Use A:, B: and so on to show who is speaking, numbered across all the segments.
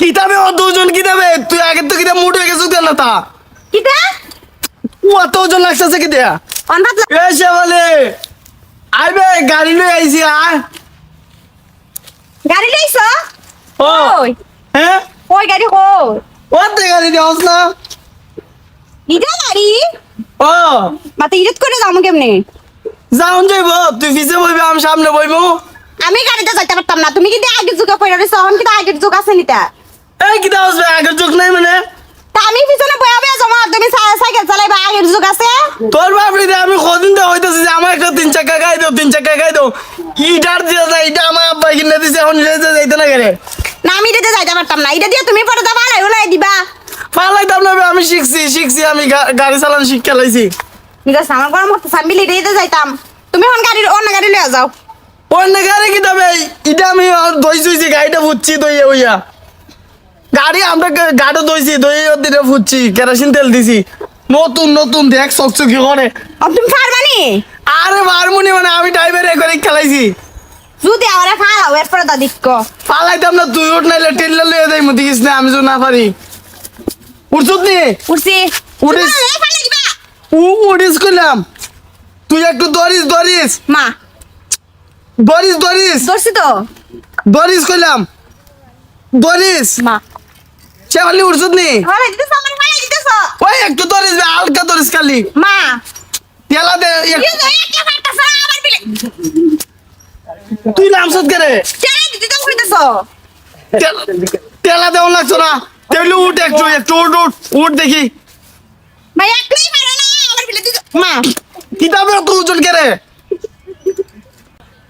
A: কিতাবে ও দুজন কিতাবে? তুই আগে তো কিতাব মুট হয়ে গেছিস কেন তা
B: কিতা?
A: ও অত ওজন লাগতেছে কি দেয়া
B: অনভাত
A: এ শেওয়ালি আইবে গাড়ি লই আইছি আয়
B: গাড়ি লইছ ওই
A: হ্যাঁ
B: ওই গাড়ি কই?
A: ও তে গাড়ি দেওস না।
B: ইটা গাড়ি?
A: ও
B: মাতে ইরত করে যাব কেমনে?
A: যাউন যাইব তুই পিছে বইবি আমি সামনে বইবো
B: আমি গাড়িতে যাইতে পারতাম না। তুমি কিন্তু আগের যুগে পড়ে রয়েছো এখন কিন্তু আগের যুগ আছে নিতা
A: এই কিতা হসবে আগের চোখ নাই মানে?
B: আমি পিছনে বয়া বয়া জমা তুমি সাইকেল চালাইবা আগের যুগ আছে।
A: তোর বাপরি দে আমি কদিন তো হইতেছি যে আমার একটা তিন চাকা খাই দাও তিন চাকা খাই দাও। ইটার দিয়ে যায় এটা আমার আব্বা কিনে দিছে এখন যেতে যাইতে না গেলে
B: না আমি এটাতে যাইতে পারতাম না। এটা দিয়ে তুমি পরে যাবা আলাই ওলাই দিবা।
A: ফালাইতাম না আমি শিখছি শিখছি আমি গাড়ি চালানো শিক্ষা লাইছি।
B: ঠিক আছে আমার গরম হতো আমি এটাতে যাইতাম। তুমি এখন গাড়ির অন্য গাড়ি লয়ে যাও।
A: অন্য গাড়ি কি তবে এটা আমি দই চুইছি গাড়িটা ফুটছি দই ওইয়া গাড়ি আমরা গাড়ি দইছি দই দিনে ফুটছি কেরাসিন তেল দিছি। নতুন নতুন দেখ চকচকি করে।
B: তুমি পারবানি
A: আরে মারমুনি মানে আমি ড্রাইভার করে খেলাইছি।
B: যদি আমার ফালাও এরপরে দা দিক্ক।
A: ফালাইতাম না তুই উঠ নাইলে টেল্লা লইয়া দেয় মতি গেছিস না আমি তো না পারি উঠছত নি?
B: উঠছি।
A: উঠিস।
B: তুমি ফালাই দিবা।
A: উ উঠিস কইলাম। তুই একটু দরিস দরিস
B: মা।
A: দরিস দরিস
B: ধরছি তো।
A: দরিস কইলাম। দরিস
B: মা।
A: চেওয়ালি উঠছত নি?
B: ফালাই দিতেছ আমার দিতেছ?
A: ওই একটু দরিস বে, হালকা দরিস খালি।
B: মা।
A: তেলা দে
B: ইয়ে তো
A: তুই নামছত কে রে
B: দিতে কইতেছ
A: তেলা দেওয়া লাগছো না তেমনি উঠ একটু একটু উঠ উঠ উঠ দেখি।
B: মা একলাই পারে না আমার বিলে দিতে মা।
A: কিতাবে অত ওজন কে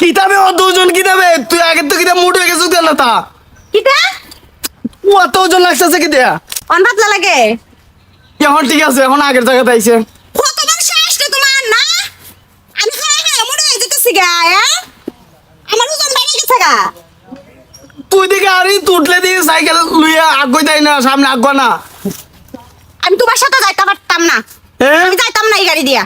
A: কিতাবে অত ওজন কিতাবে তুই আগে তো কিতাব মুট হয়ে গেছিস কেন তা?
B: কিটা
A: অত ওজন লাগতেছে কি দেয়া?
B: অনভাত লাগে।
A: এখন ঠিক আছে এখন আগের জায়গাতে আইছে।
B: কতবার শ্বাস রে তোমার না? আমি খাই খাই মরে যেতেছি গা হ্যাঁ? আমার ওজন বেড়ে গেছে গা।
A: তুই দেখে আরে তুটলে দিয়ে সাইকেল লুইয়া আগুই দেয় না সামনে আগুয়া না।
B: আমি তোমার সাথে যাইতে পারতাম না। আমি যাইতাম না এই গাড়ি দিয়া।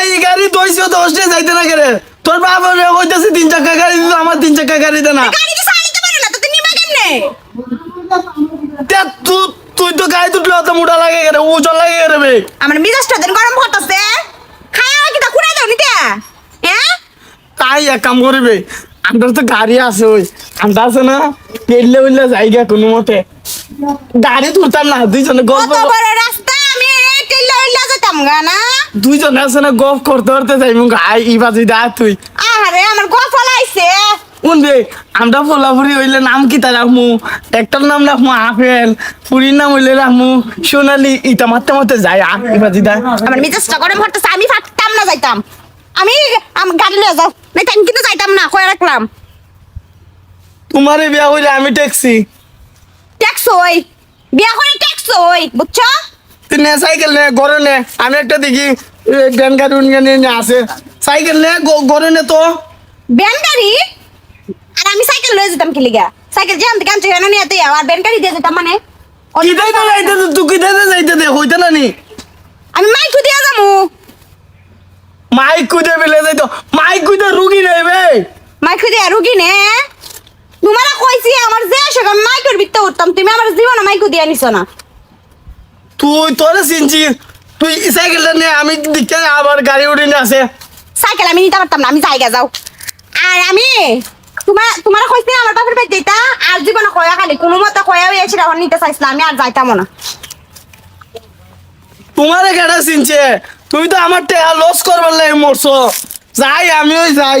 A: এই গাড়ি দইছো দশটে যাইতে না কেরে তোর বাবা রে কইতাছে তিন চাকা গাড়ি আমার তিন চাকা গাড়ি দে না
B: গাড়ি তো চালাতে পারে না তো তুমি নিবা কেমনে
A: তে তুই তো গায়ে তুটলে অত মোটা লাগে কেরে ওজন লাগে কেরে বে
B: আমার মিজাজটা দেন গরম হতাছে খায়া কি তা? কুড়াই দাও নিতে। হ্যাঁ?
A: তাই এক কাম করবে আমার তো গাড়ি আছে ওই আমরা আছে না? পেলে উঠলে জায়গা কোনো মতে। গাড়ি তুলতাম না দুইজনে গল্প
B: রাস্তা? টেল্লা উল্লা যেতাম গা না?
A: দুইজনে আছে না গল্প করতে করতে যাই মুখ আই ই বাজি দা তুই।
B: আহারে আমার গফল আইছে
A: শুনবে আমরা ফোলাফুরি হইলে নাম কি তা রাখমু? একটার নাম রাখমু আপেল ফুরির নাম হইলে রাখমু সোনালি ইটা মারতে মারতে যায় আ ই বাজি দা
B: আমার মিজাজটা গরম হতাছে আমি ফাটতাম না যাইতাম। আমি আম- গাড়ি লয়ে যাও নাই আমি কিন্তু যাইতাম না কয়ে রাখলাম।
A: তোমারে বিয়া হইলে আমি ট্যাক্সি
B: ট্যাক্স ওই বিয়া করে ট্যাক্স ওই বুঝছ?
A: তুই নে সাইকেল নে গড়ে নে। আমি একটা দেখি গান গাড়ি উনগান নিয়ে আসে। সাইকেল নে গড়ে নে তো।
B: ব্যান গাড়ি? আর আমি সাইকেল লয়ে যেতাম কি লিগা? সাইকেল যে আমি কাঞ্চে হেন নিয়ে তুই আর ব্যান গাড়ি দিয়ে যেতাম মানে?
A: কিদাই তো যাইতে তুই কিদাই তো যাইতে দে হইতে না নি।
B: আমি মাইকু দিয়ে যামু
A: মাইক কুদে বেলে যাইতো। মাইক কুদে রুগী নেই বে।
B: মাইকু দিয়ে রুগী নে? তোমারা কইছি আমার যে আমি মাইকুর বিত্তে উঠতাম। তুমি আমার জীবনে মাইকু দিয়ে নিছ না।
A: তুই তোরে চিনছি তুই সাইকেলটা নে আমি দিকে আবার গাড়ি উঠে নিয়ে আসে।
B: সাইকেল আমি নিতে পারতাম না আমি জায়গা যাও। আর আমি তোমার তোমার কইছি আমার বাপের বাড়ি দিতা আর জীবনে কয়া খালি কোনো মতে কয়া হয়েছিল এখন নিতে চাইছিল আমি আর যাইতাম না।
A: তোমারে কেডা চিনছে তুই তো আমার টেহা লস করবার লাগে মরছো। যাই আমিও যাই।